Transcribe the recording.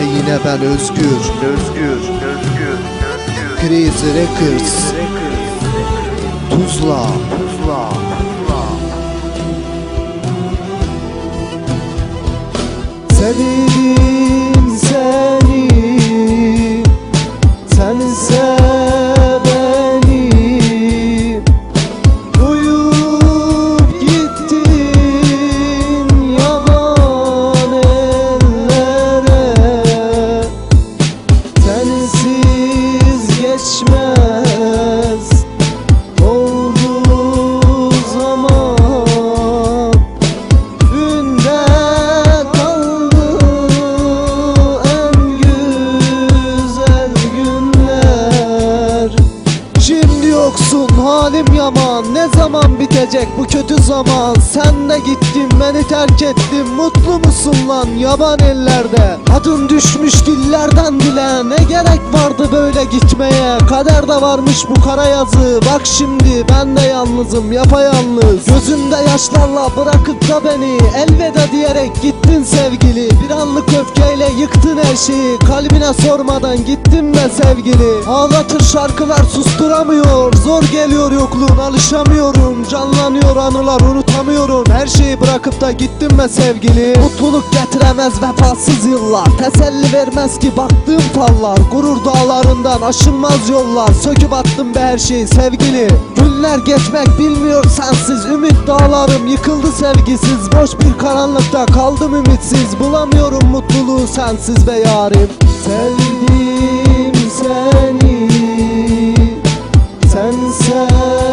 Yine ben özgür Özgür, özgür, özgür. Crazy Records Tuzla Tuzla, tuzla. Christmas. Halim yaman Ne zaman bitecek bu kötü zaman? Sen de gittin beni terk ettin Mutlu musun lan yaban ellerde? Adın düşmüş dillerden dile Ne gerek vardı böyle gitmeye? Kaderde varmış bu kara yazı Bak şimdi ben de yalnızım yapayalnız. Gözünde yaşlarla bırakıp da beni Elveda diyerek gittin sevgili. Bir anlık öfkeyle yıktın her şeyi. Kalbine sormadan gittin be sevgili. Ağlatır şarkılar susturamıyor. Zor geliyor yokluğun alışamıyorum. Canlanıyor anılar unutamıyorum. Her şeyi bırakıp da gittin be sevgili. Mutluluk getiremez vefasız yıllar. Teselli vermez ki baktığım fallar. Gurur dağlarından aşılmaz yollar. Söküp attım be her şeyi sevgili. Günler geçmek bilmiyor sensiz. Ümit dağlarım yıkıldı sevgisiz. Boş bir karanlıkta kaldım ümitsiz. Bulamıyorum mutluluğu sensiz be yarim. Sevdim seni Sen.